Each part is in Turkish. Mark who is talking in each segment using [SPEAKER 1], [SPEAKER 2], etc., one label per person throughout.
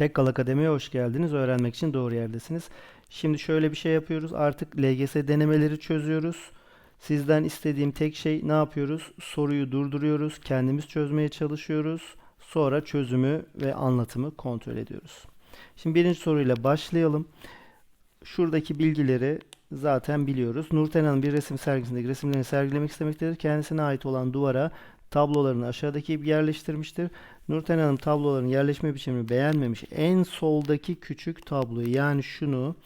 [SPEAKER 1] Tekkal Akademi'ye hoş geldiniz. Öğrenmek için doğru yerdesiniz. Şimdi şöyle bir şey yapıyoruz. Artık LGS denemeleri çözüyoruz. Sizden istediğim tek şey ne yapıyoruz? Soruyu durduruyoruz. Kendimiz çözmeye çalışıyoruz. Sonra çözümü ve anlatımı kontrol ediyoruz. Şimdi birinci soruyla başlayalım. Şuradaki bilgileri zaten biliyoruz. Nurten Hanım bir resim sergisindeki resimlerini sergilemek istemektedir. Kendisine ait olan duvara tablolarını aşağıdaki gibi yerleştirmiştir. Nurten Hanım tabloların yerleşme biçimini beğenmemiş. En soldaki küçük tabloyu yani şunu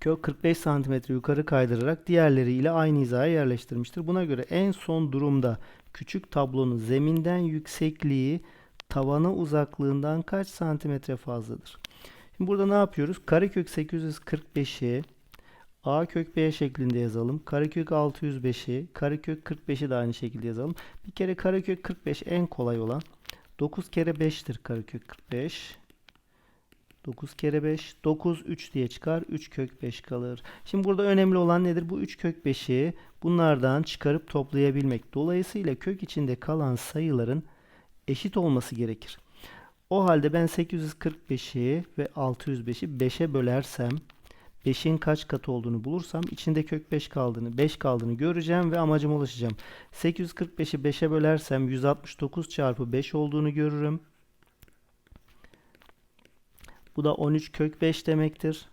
[SPEAKER 1] kök 45 santimetre yukarı kaydırarak diğerleriyle aynı hizaya yerleştirmiştir. Buna göre en son durumda küçük tablonun zeminden yüksekliği tavana uzaklığından kaç santimetre fazladır? Şimdi burada ne yapıyoruz? Karekök 845'i a kök b şeklinde yazalım. Karekök 605'i, karekök 45'i de aynı şekilde yazalım. Bir kere karekök 45 en kolay olan. 9 kere 5'tir karekök 45. 9 kere 5, 9 3 diye çıkar. 3 kök 5 kalır. Şimdi burada önemli olan nedir? Bu 3 kök 5'i bunlardan çıkarıp toplayabilmek. Dolayısıyla kök içinde kalan sayıların eşit olması gerekir. O halde ben 845'i ve 605'i 5'e bölersem 5'in kaç katı olduğunu bulursam içinde kök 5 kaldığını, 5 kaldığını göreceğim ve amacıma ulaşacağım. 845'i 5'e bölersem 169 çarpı 5 olduğunu görürüm. Bu da 13 kök 5 demektir.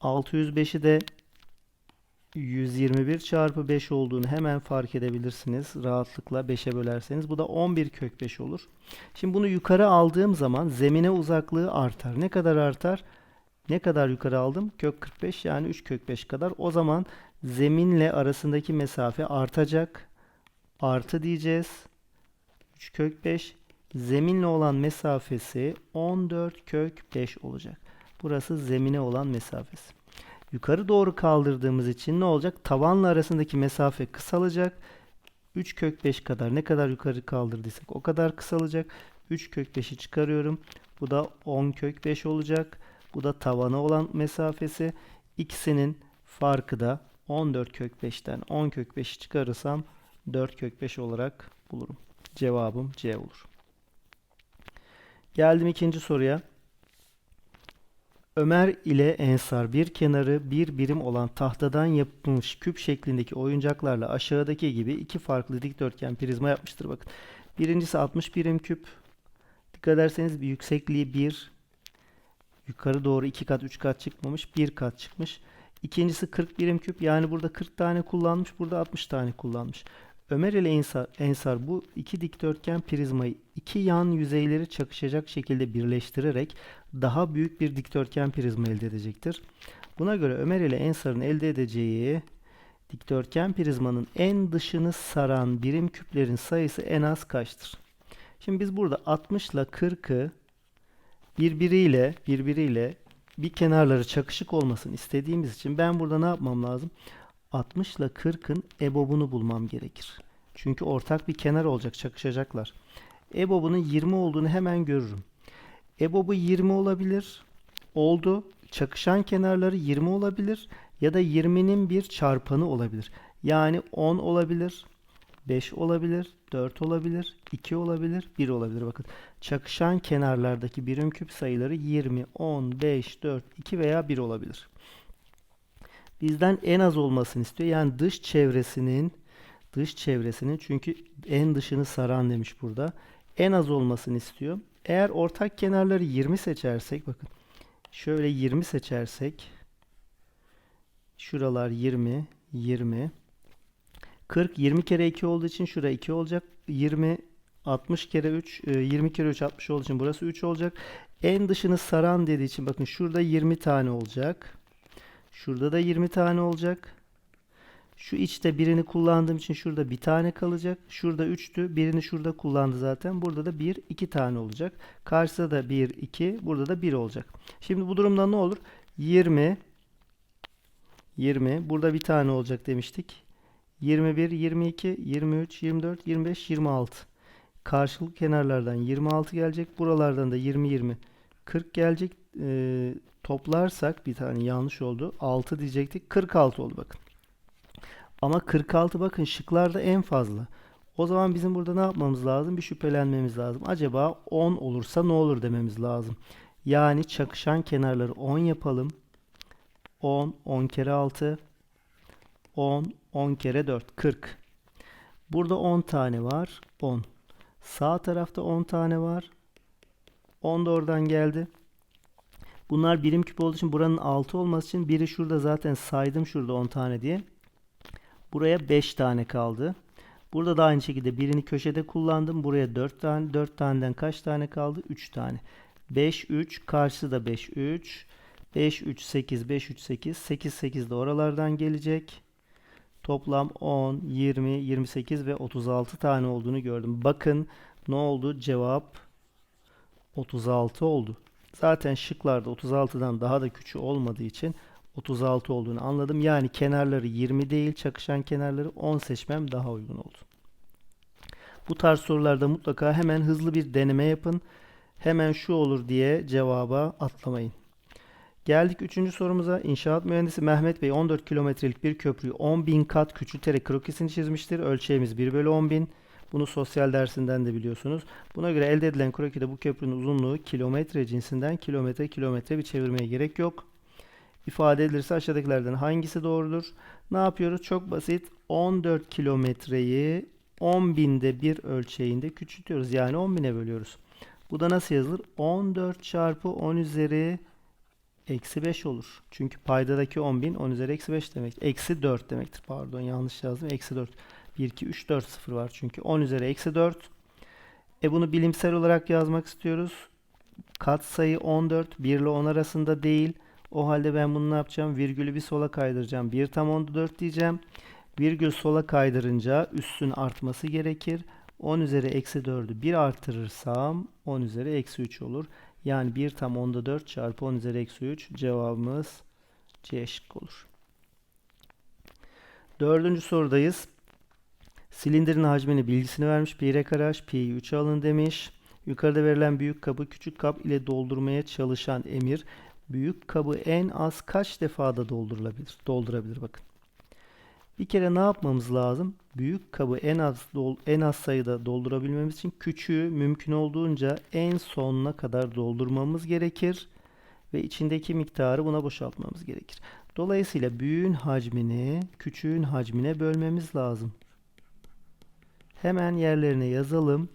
[SPEAKER 1] 605'i de 121 çarpı 5 olduğunu hemen fark edebilirsiniz. Rahatlıkla 5'e bölerseniz. Bu da 11 kök 5 olur. Şimdi bunu yukarı aldığım zaman zemine uzaklığı artar. Ne kadar artar? Ne kadar yukarı aldım? Kök 45 yani 3 kök 5 kadar. O zaman zeminle arasındaki mesafe artacak. Artı diyeceğiz. 3 kök 5. Zeminle olan mesafesi 14 kök 5 olacak. Burası zemine olan mesafesi. Yukarı doğru kaldırdığımız için ne olacak? Tavanla arasındaki mesafe kısalacak. 3 kök 5 kadar ne kadar yukarı kaldırdıysak o kadar kısalacak. 3 kök 5'i çıkarıyorum. Bu da 10 kök 5 olacak. Bu da tavana olan mesafesi. İkisinin farkı da 14 kök 5'ten 10 kök 5'i çıkarırsam 4 kök 5 olarak bulurum. Cevabım C olur. Geldim ikinci soruya. Ömer ile Ensar bir kenarı bir birim olan tahtadan yapılmış küp şeklindeki oyuncaklarla aşağıdaki gibi iki farklı dikdörtgen prizma yapmıştır. Bakın. Birincisi 60 birim küp. Dikkat ederseniz yüksekliği 1. Yukarı doğru 2 kat 3 kat çıkmamış. 1 kat çıkmış. İkincisi 40 birim küp. Yani burada 40 tane kullanmış. Burada 60 tane kullanmış. Ömer ile Ensar, Ensar bu iki dikdörtgen prizmayı iki yan yüzeyleri çakışacak şekilde birleştirerek daha büyük bir dikdörtgen prizma elde edecektir. Buna göre Ömer ile Ensar'ın elde edeceği dikdörtgen prizmanın en dışını saran birim küplerin sayısı en az kaçtır? Şimdi biz burada 60 ile 40'ı birbiriyle birbiriyle bir kenarları çakışık olmasını istediğimiz için ben burada ne yapmam lazım? 60 ile 40'ın EBOB'unu bulmam gerekir. Çünkü ortak bir kenar olacak, çakışacaklar. EBOB'unun 20 olduğunu hemen görürüm. EBOB'u 20 olabilir. Oldu. Çakışan kenarları 20 olabilir ya da 20'nin bir çarpanı olabilir. Yani 10 olabilir, 5 olabilir, 4 olabilir, 2 olabilir, 1 olabilir. Bakın çakışan kenarlardaki birim küp sayıları 20, 10, 5, 4, 2 veya 1 olabilir bizden en az olmasını istiyor. Yani dış çevresinin dış çevresinin çünkü en dışını saran demiş burada. En az olmasını istiyor. Eğer ortak kenarları 20 seçersek bakın. Şöyle 20 seçersek şuralar 20 20 40 20 kere 2 olduğu için şura 2 olacak. 20 60 kere 3 20 kere 3 60 olduğu için burası 3 olacak. En dışını saran dediği için bakın şurada 20 tane olacak. Şurada da 20 tane olacak. Şu içte birini kullandığım için şurada bir tane kalacak. Şurada 3'tü. Birini şurada kullandı zaten. Burada da 1, 2 tane olacak. Karşıda da 1, 2. Burada da 1 olacak. Şimdi bu durumda ne olur? 20 20. Burada bir tane olacak demiştik. 21, 22, 23, 24, 25, 26. Karşılık kenarlardan 26 gelecek. Buralardan da 20, 20, 40 gelecek. Ee, toplarsak bir tane yanlış oldu. 6 diyecektik. 46 oldu bakın. Ama 46 bakın şıklarda en fazla. O zaman bizim burada ne yapmamız lazım? Bir şüphelenmemiz lazım. Acaba 10 olursa ne olur dememiz lazım. Yani çakışan kenarları 10 yapalım. 10, 10 kere 6, 10, 10 kere 4, 40. Burada 10 tane var, 10. Sağ tarafta 10 tane var. 10 da oradan geldi. Bunlar birim küp olduğu için buranın 6 olması için biri şurada zaten saydım şurada 10 tane diye. Buraya 5 tane kaldı. Burada da aynı şekilde birini köşede kullandım. Buraya 4 tane. 4 taneden kaç tane kaldı? 3 tane. 5 3 karşısı da 5 3. 5 3 8 5 3 8. 8 8 de oralardan gelecek. Toplam 10, 20, 28 ve 36 tane olduğunu gördüm. Bakın ne oldu? Cevap 36 oldu. Zaten şıklarda 36'dan daha da küçük olmadığı için 36 olduğunu anladım. Yani kenarları 20 değil, çakışan kenarları 10 seçmem daha uygun oldu. Bu tarz sorularda mutlaka hemen hızlı bir deneme yapın. Hemen şu olur diye cevaba atlamayın. Geldik 3. sorumuza. İnşaat mühendisi Mehmet Bey 14 kilometrelik bir köprüyü 10.000 kat küçülterek krokisini çizmiştir. Ölçeğimiz 1 bölü 10.000. Bunu sosyal dersinden de biliyorsunuz. Buna göre elde edilen krokide bu köprünün uzunluğu kilometre cinsinden kilometre kilometre bir çevirmeye gerek yok. İfade edilirse aşağıdakilerden hangisi doğrudur? Ne yapıyoruz? Çok basit. 14 kilometreyi 10 binde bir ölçeğinde küçültüyoruz. Yani 10 bine bölüyoruz. Bu da nasıl yazılır? 14 çarpı 10 üzeri eksi 5 olur. Çünkü paydadaki 10.000 10 üzeri eksi 5 demek. Eksi 4 demektir. Pardon yanlış yazdım. Eksi 4. 1, 2, 3, 4 sıfır var çünkü. 10 üzeri eksi 4. E bunu bilimsel olarak yazmak istiyoruz. Katsayı 14. 1 ile 10 arasında değil. O halde ben bunu ne yapacağım? Virgülü bir sola kaydıracağım. 1 tam onda 4 diyeceğim. Virgül sola kaydırınca üssün artması gerekir. 10 üzeri eksi 4'ü 1 artırırsam 10 üzeri eksi 3 olur. Yani 1 tam onda 4 çarpı 10 üzeri eksi 3 cevabımız C şıkkı olur. Dördüncü sorudayız. Silindirin hacmini bilgisini vermiş. Pi r kare h pi 3 alın demiş. Yukarıda verilen büyük kabı küçük kap ile doldurmaya çalışan Emir büyük kabı en az kaç defada doldurulabilir? Doldurabilir bakın. Bir kere ne yapmamız lazım? Büyük kabı en az dol, en az sayıda doldurabilmemiz için küçüğü mümkün olduğunca en sonuna kadar doldurmamız gerekir ve içindeki miktarı buna boşaltmamız gerekir. Dolayısıyla büyüğün hacmini küçüğün hacmine bölmemiz lazım. Hemen yerlerine yazalım.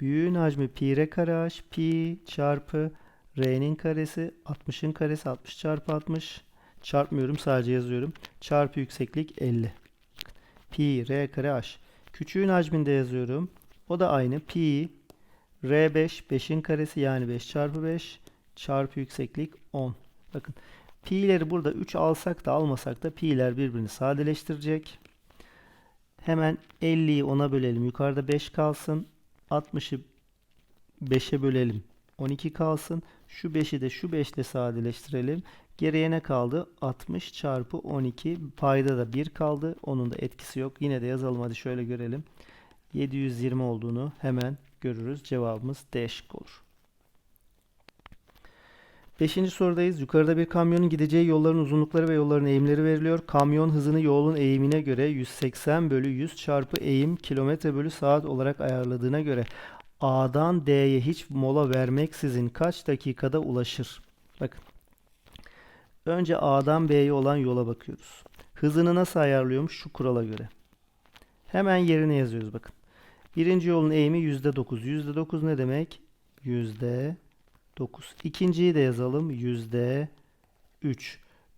[SPEAKER 1] Büyüğün hacmi pi r kare h pi çarpı r'nin karesi 60'ın karesi 60 çarpı 60 çarpmıyorum sadece yazıyorum. Çarpı yükseklik 50. Pi r kare h. Küçüğün hacminde yazıyorum. O da aynı. Pi r5 5'in karesi yani 5 çarpı 5 çarpı yükseklik 10. Bakın pi'leri burada 3 alsak da almasak da pi'ler birbirini sadeleştirecek. Hemen 50'yi 10'a bölelim. Yukarıda 5 kalsın. 60'ı 5'e bölelim. 12 kalsın. Şu 5'i de şu 5 ile sadeleştirelim. Geriye ne kaldı? 60 çarpı 12. Payda da 1 kaldı. Onun da etkisi yok. Yine de yazalım. Hadi şöyle görelim. 720 olduğunu hemen görürüz. Cevabımız D şıkkı olur. Beşinci sorudayız. Yukarıda bir kamyonun gideceği yolların uzunlukları ve yolların eğimleri veriliyor. Kamyon hızını yolun eğimine göre 180 bölü 100 çarpı eğim kilometre bölü saat olarak ayarladığına göre A'dan D'ye hiç mola vermeksizin kaç dakikada ulaşır? Bakın. Önce A'dan B'ye olan yola bakıyoruz. Hızını nasıl ayarlıyormuş? Şu kurala göre. Hemen yerine yazıyoruz bakın. Birinci yolun eğimi %9. %9 ne demek? %9. İkinciyi de yazalım. %3.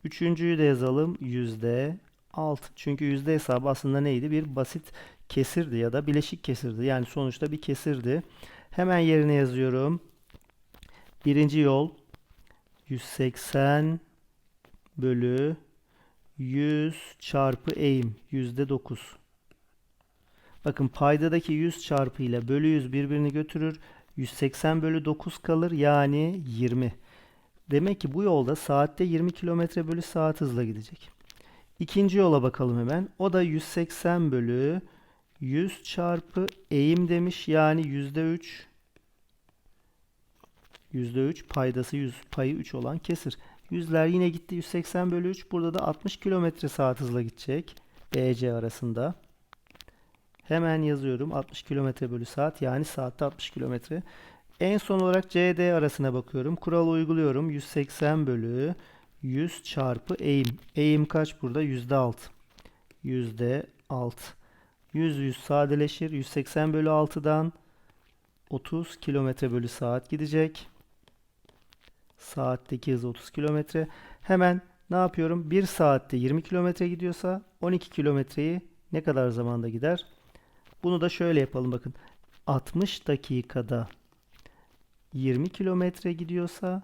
[SPEAKER 1] Üçüncüyü de yazalım. %6. Çünkü yüzde hesabı aslında neydi? Bir basit kesirdi ya da bileşik kesirdi. Yani sonuçta bir kesirdi. Hemen yerine yazıyorum. Birinci yol 180 bölü 100 çarpı eğim yüzde 9. Bakın paydadaki 100 çarpı ile bölü 100 birbirini götürür. 180 bölü 9 kalır yani 20. Demek ki bu yolda saatte 20 km bölü saat hızla gidecek. İkinci yola bakalım hemen. O da 180 bölü 100 çarpı eğim demiş. Yani %3 %3 paydası 100 payı 3 olan kesir. Yüzler yine gitti 180 bölü 3. Burada da 60 km saat hızla gidecek. BC arasında. Hemen yazıyorum 60 kilometre bölü saat yani saatte 60 kilometre. En son olarak CD arasına bakıyorum. Kuralı uyguluyorum. 180 bölü 100 çarpı eğim. Eğim kaç burada? %6. %6. 100 100 sadeleşir. 180 bölü 6'dan 30 kilometre bölü saat gidecek. Saatteki hız 30 kilometre. Hemen ne yapıyorum? 1 saatte 20 kilometre gidiyorsa 12 kilometreyi ne kadar zamanda gider? Bunu da şöyle yapalım bakın. 60 dakikada 20 kilometre gidiyorsa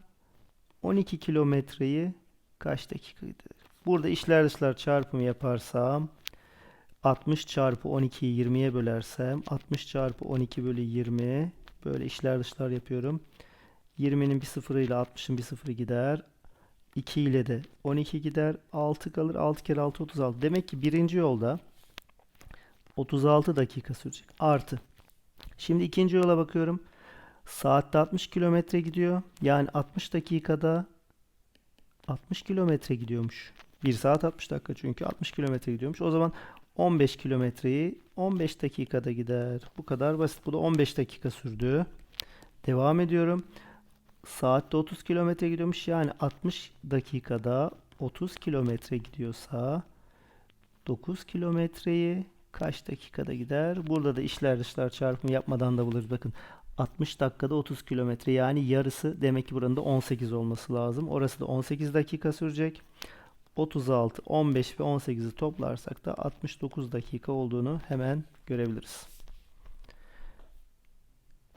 [SPEAKER 1] 12 kilometreyi kaç dakika gider? Burada işler dışlar çarpımı yaparsam 60 çarpı 12'yi 20'ye bölersem 60 çarpı 12 bölü 20 böyle işler dışlar yapıyorum. 20'nin bir sıfırıyla 60'ın bir sıfırı gider. 2 ile de 12 gider. 6 kalır. 6 kere 6 36. Demek ki birinci yolda 36 dakika sürecek. Artı. Şimdi ikinci yola bakıyorum. Saatte 60 kilometre gidiyor. Yani 60 dakikada 60 kilometre gidiyormuş. 1 saat 60 dakika çünkü 60 kilometre gidiyormuş. O zaman 15 kilometreyi 15 dakikada gider. Bu kadar basit. Bu da 15 dakika sürdü. Devam ediyorum. Saatte 30 kilometre gidiyormuş. Yani 60 dakikada 30 kilometre gidiyorsa 9 kilometreyi kaç dakikada gider? Burada da işler dışlar çarpımı yapmadan da buluruz. Bakın 60 dakikada 30 kilometre yani yarısı demek ki buranın da 18 olması lazım. Orası da 18 dakika sürecek. 36, 15 ve 18'i toplarsak da 69 dakika olduğunu hemen görebiliriz.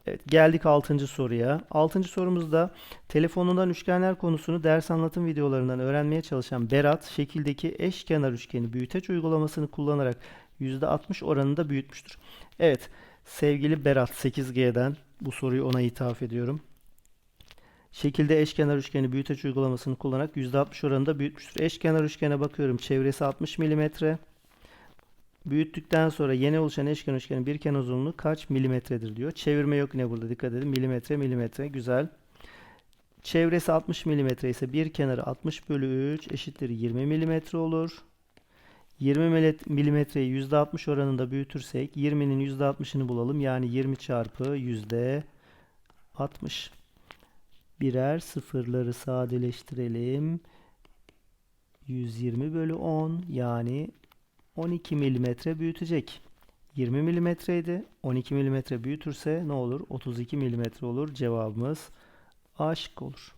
[SPEAKER 1] Evet, geldik 6. soruya. 6. sorumuzda telefonundan üçgenler konusunu ders anlatım videolarından öğrenmeye çalışan Berat, şekildeki eşkenar üçgeni büyüteç uygulamasını kullanarak %60 oranında büyütmüştür. Evet, sevgili Berat 8G'den bu soruyu ona ithaf ediyorum. Şekilde eşkenar üçgeni büyüteç uygulamasını kullanarak %60 oranında büyütmüştür. Eşkenar üçgene bakıyorum. Çevresi 60 mm. Büyüttükten sonra yeni oluşan eşkenar üçgenin bir kenar uzunluğu kaç milimetredir diyor. Çevirme yok yine burada dikkat edin. Milimetre milimetre güzel. Çevresi 60 milimetre ise bir kenarı 60 bölü 3 eşittir 20 milimetre olur. 20 milimetreyi %60 oranında büyütürsek 20'nin %60'ını bulalım. Yani 20 çarpı %60. Birer sıfırları sadeleştirelim. 120 bölü 10 yani 12 milimetre büyütecek. 20 milimetreydi. 12 milimetre büyütürse ne olur? 32 milimetre olur. Cevabımız A şık olur.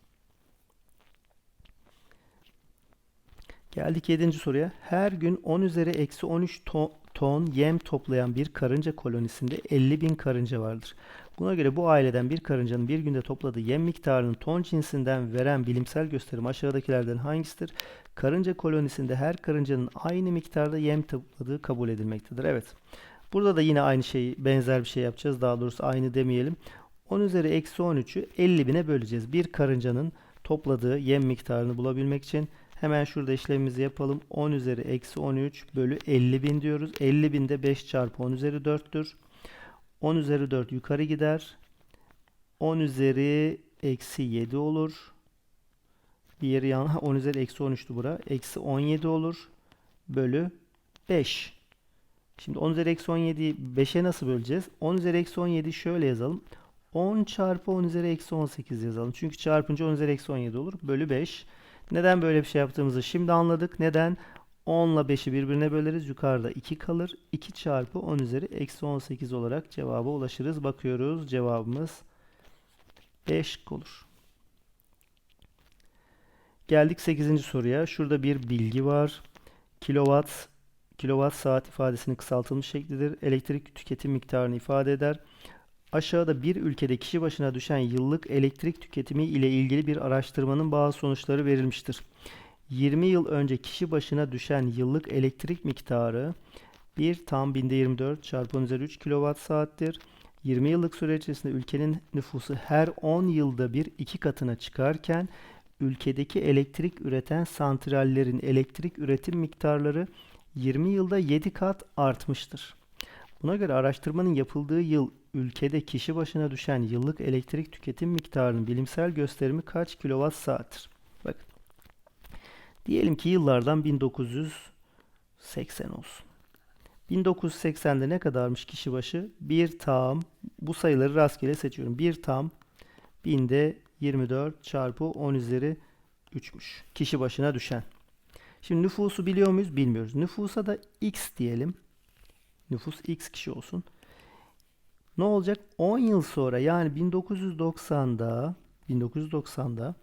[SPEAKER 1] Geldik 7. soruya. Her gün 10 üzeri eksi 13 ton, ton yem toplayan bir karınca kolonisinde 50 bin karınca vardır. Buna göre bu aileden bir karıncanın bir günde topladığı yem miktarının ton cinsinden veren bilimsel gösterim aşağıdakilerden hangisidir? Karınca kolonisinde her karıncanın aynı miktarda yem topladığı kabul edilmektedir. Evet. Burada da yine aynı şeyi benzer bir şey yapacağız. Daha doğrusu aynı demeyelim. 10 üzeri eksi 13'ü 50 bine böleceğiz. Bir karıncanın topladığı yem miktarını bulabilmek için hemen şurada işlemimizi yapalım. 10 üzeri eksi 13 bölü 50 bin diyoruz. 50 bin de 5 çarpı 10 üzeri 4'tür. 10 üzeri 4 yukarı gider. 10 üzeri eksi 7 olur. Bir yeri yan 10 üzeri eksi 13'tü bura. Eksi 17 olur. Bölü 5. Şimdi 10 üzeri eksi 17'yi 5'e nasıl böleceğiz? 10 üzeri eksi 17'yi şöyle yazalım. 10 çarpı 10 üzeri eksi 18 yazalım. Çünkü çarpınca 10 üzeri eksi 17 olur. Bölü 5. Neden böyle bir şey yaptığımızı şimdi anladık. Neden? 10 ile 5'i birbirine böleriz. Yukarıda 2 kalır. 2 çarpı 10 üzeri eksi 18 olarak cevaba ulaşırız. Bakıyoruz. Cevabımız 5 olur. Geldik 8. soruya. Şurada bir bilgi var. Kilowatt, kilowatt saat ifadesinin kısaltılmış şeklidir. Elektrik tüketim miktarını ifade eder. Aşağıda bir ülkede kişi başına düşen yıllık elektrik tüketimi ile ilgili bir araştırmanın bazı sonuçları verilmiştir. 20 yıl önce kişi başına düşen yıllık elektrik miktarı 1 tam binde 24 çarpı 10 üzeri 3 kilowatt saattir. 20 yıllık süre içerisinde ülkenin nüfusu her 10 yılda bir iki katına çıkarken ülkedeki elektrik üreten santrallerin elektrik üretim miktarları 20 yılda 7 kat artmıştır. Buna göre araştırmanın yapıldığı yıl ülkede kişi başına düşen yıllık elektrik tüketim miktarının bilimsel gösterimi kaç kilowatt saattir? Bakın. Diyelim ki yıllardan 1980 olsun. 1980'de ne kadarmış kişi başı? 1 tam. Bu sayıları rastgele seçiyorum. 1 tam. Binde 24 çarpı 10 üzeri 3'müş. Kişi başına düşen. Şimdi nüfusu biliyor muyuz? Bilmiyoruz. Nüfusa da x diyelim. Nüfus x kişi olsun. Ne olacak? 10 yıl sonra yani 1990'da 1990'da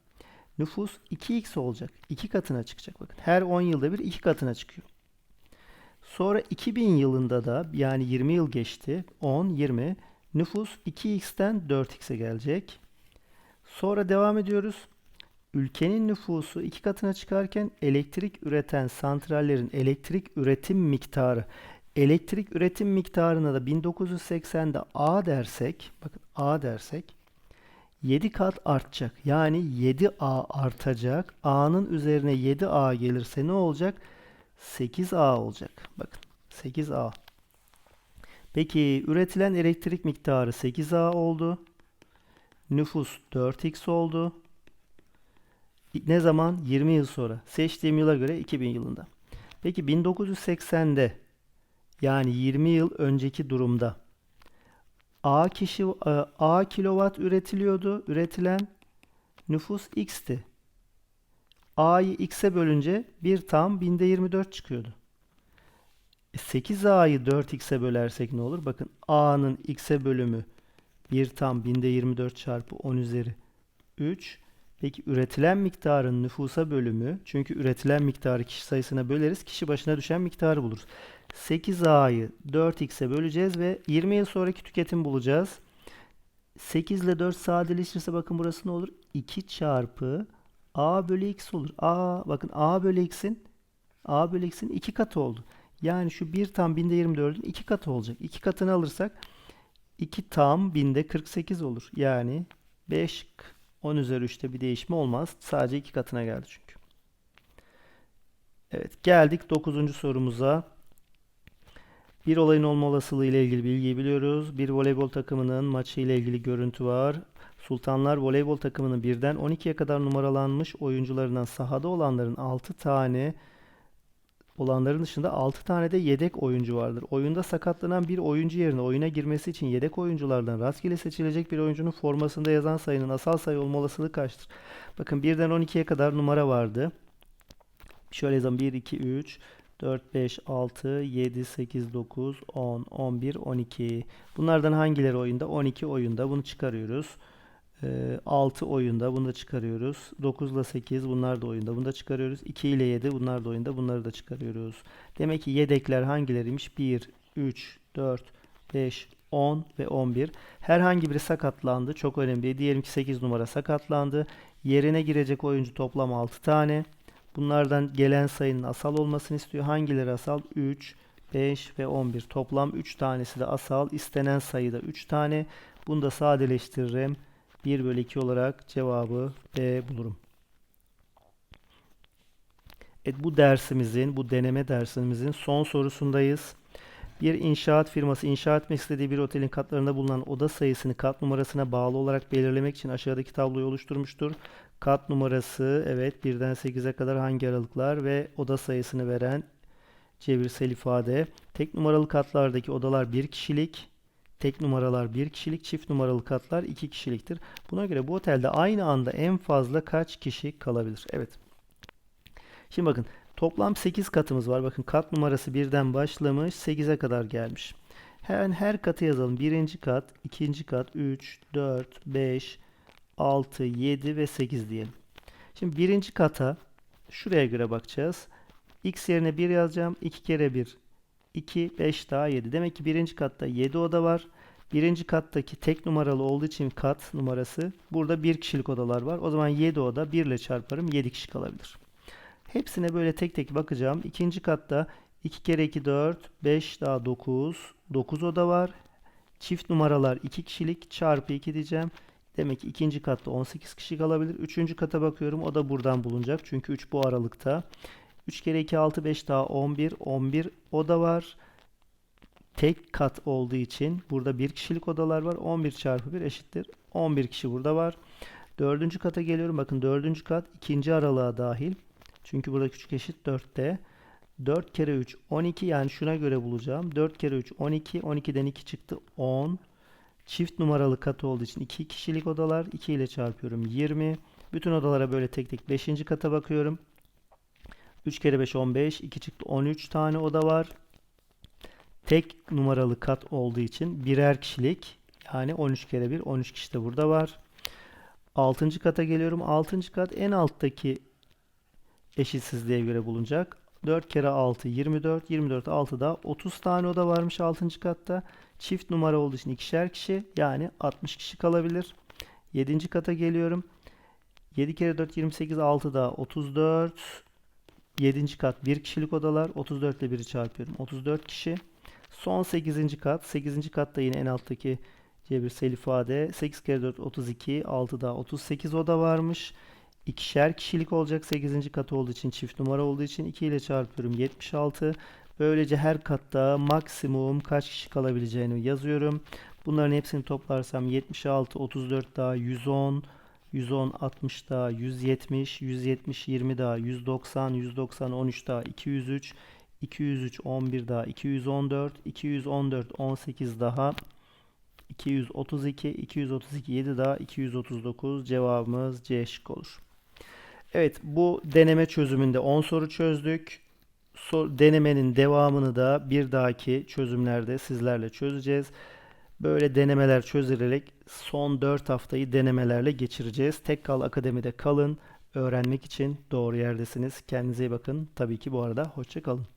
[SPEAKER 1] nüfus 2x olacak. 2 katına çıkacak bakın. Her 10 yılda bir 2 katına çıkıyor. Sonra 2000 yılında da yani 20 yıl geçti. 10, 20. Nüfus 2x'ten 4x'e gelecek. Sonra devam ediyoruz. Ülkenin nüfusu iki katına çıkarken elektrik üreten santrallerin elektrik üretim miktarı elektrik üretim miktarına da 1980'de A dersek bakın A dersek 7 kat artacak. Yani 7A artacak. A'nın üzerine 7A gelirse ne olacak? 8A olacak. Bakın 8A. Peki üretilen elektrik miktarı 8A oldu. Nüfus 4x oldu. Ne zaman? 20 yıl sonra. Seçtiğim yıla göre 2000 yılında. Peki 1980'de yani 20 yıl önceki durumda A kişi e, A kilowatt üretiliyordu. Üretilen nüfus X'ti. A'yı X'e bölünce 1 tam binde 24 çıkıyordu. E 8A'yı 4X'e bölersek ne olur? Bakın A'nın X'e bölümü 1 tam binde 24 çarpı 10 üzeri 3. Peki üretilen miktarın nüfusa bölümü, çünkü üretilen miktarı kişi sayısına böleriz, kişi başına düşen miktarı buluruz. 8A'yı 4X'e böleceğiz ve 20 yıl sonraki tüketim bulacağız. 8 ile 4 sadeleşirse bakın burası ne olur? 2 çarpı A bölü X olur. A bakın A bölü X'in A bölü X'in 2 katı oldu. Yani şu 1 tam binde 24'ün 2 katı olacak. 2 katını alırsak 2 tam binde 48 olur. Yani 5 10 üzeri 3'te bir değişme olmaz. Sadece 2 katına geldi çünkü. Evet geldik 9. sorumuza. Bir olayın olma olasılığı ile ilgili bilgiyi biliyoruz. Bir voleybol takımının maçı ile ilgili görüntü var. Sultanlar voleybol takımının birden 12'ye kadar numaralanmış oyuncularından sahada olanların 6 tane olanların dışında 6 tane de yedek oyuncu vardır. Oyunda sakatlanan bir oyuncu yerine oyuna girmesi için yedek oyunculardan rastgele seçilecek bir oyuncunun formasında yazan sayının asal sayı olma olasılığı kaçtır? Bakın 1'den 12'ye kadar numara vardı. Şöyle yazalım 1, 2, 3, 4, 5, 6, 7, 8, 9, 10, 11, 12. Bunlardan hangileri oyunda? 12 oyunda. Bunu çıkarıyoruz. 6 oyunda bunu da çıkarıyoruz. 9 ile 8 bunlar da oyunda. Bunu da çıkarıyoruz. 2 ile 7 bunlar da oyunda. Bunları da çıkarıyoruz. Demek ki yedekler hangileriymiş? 1, 3, 4, 5, 10 ve 11. Herhangi biri sakatlandı. Çok önemli. Diyelim ki 8 numara sakatlandı. Yerine girecek oyuncu toplam 6 tane. Bunlardan gelen sayının asal olmasını istiyor. Hangileri asal? 3, 5 ve 11. Toplam 3 tanesi de asal. İstenen sayıda 3 tane. Bunu da sadeleştiririm. 1 bölü 2 olarak cevabı B bulurum. Evet, bu dersimizin, bu deneme dersimizin son sorusundayız. Bir inşaat firması inşa etmek istediği bir otelin katlarında bulunan oda sayısını kat numarasına bağlı olarak belirlemek için aşağıdaki tabloyu oluşturmuştur. Kat numarası evet 1'den 8'e kadar hangi aralıklar ve oda sayısını veren çevirsel ifade. Tek numaralı katlardaki odalar 1 kişilik, tek numaralar 1 kişilik, çift numaralı katlar 2 kişiliktir. Buna göre bu otelde aynı anda en fazla kaç kişi kalabilir? Evet. Şimdi bakın toplam 8 katımız var. Bakın kat numarası 1'den başlamış 8'e kadar gelmiş. Hemen her katı yazalım. Birinci kat, ikinci kat, 3, 4, 5, 6, 7 ve 8 diyelim. Şimdi birinci kata şuraya göre bakacağız. X yerine 1 yazacağım. 2 kere 1 2, 5 daha 7. Demek ki birinci katta 7 oda var. Birinci kattaki tek numaralı olduğu için kat numarası. Burada 1 kişilik odalar var. O zaman 7 oda 1 ile çarparım 7 kişi kalabilir. Hepsine böyle tek tek bakacağım. İkinci katta 2 kere 2 4, 5 daha 9. 9 oda var. Çift numaralar 2 kişilik çarpı 2 diyeceğim. Demek ki ikinci katta 18 kişi kalabilir. Üçüncü kata bakıyorum. O da buradan bulunacak. Çünkü 3 bu aralıkta. 3 kere 2 6 5 daha 11. 11 oda var. Tek kat olduğu için burada bir kişilik odalar var. 11 çarpı 1 eşittir. 11 kişi burada var. Dördüncü kata geliyorum. Bakın dördüncü kat ikinci aralığa dahil. Çünkü burada küçük eşit 4'te. 4 kere 3 12 yani şuna göre bulacağım. 4 kere 3 12. 12'den 2 çıktı 10. Çift numaralı kat olduğu için 2 kişilik odalar. 2 ile çarpıyorum 20. Bütün odalara böyle tek tek 5. kata bakıyorum. 3 kere 5 15. 2 çıktı 13 tane oda var. Tek numaralı kat olduğu için birer kişilik. Yani 13 kere 1 13 kişi de burada var. 6. kata geliyorum. 6. kat en alttaki eşitsizliğe göre bulunacak. 4 kere 6 24. 24 6'da 30 tane oda varmış 6. katta. Çift numara olduğu için ikişer kişi yani 60 kişi kalabilir. 7. kata geliyorum. 7 kere 4 28 6'da 34. 7. kat 1 kişilik odalar. 34 ile 1'i çarpıyorum. 34 kişi. Son 8. kat. 8. katta yine en alttaki cebirsel ifade. 8 kere 4 32. 6'da 38 oda varmış. İkişer kişilik olacak 8. kat olduğu için çift numara olduğu için 2 ile çarpıyorum 76. Böylece her katta maksimum kaç kişi kalabileceğini yazıyorum. Bunların hepsini toplarsam 76, 34 daha 110, 110, 60 daha 170, 170, 20 daha 190, 190, 13 daha 203, 203, 11 daha 214, 214, 18 daha 232, 232, 7 daha 239 cevabımız C şık olur. Evet bu deneme çözümünde 10 soru çözdük. So- denemenin devamını da bir dahaki çözümlerde sizlerle çözeceğiz. Böyle denemeler çözülerek son 4 haftayı denemelerle geçireceğiz. Tekkal Akademi'de kalın. Öğrenmek için doğru yerdesiniz. Kendinize iyi bakın. Tabii ki bu arada hoşça kalın.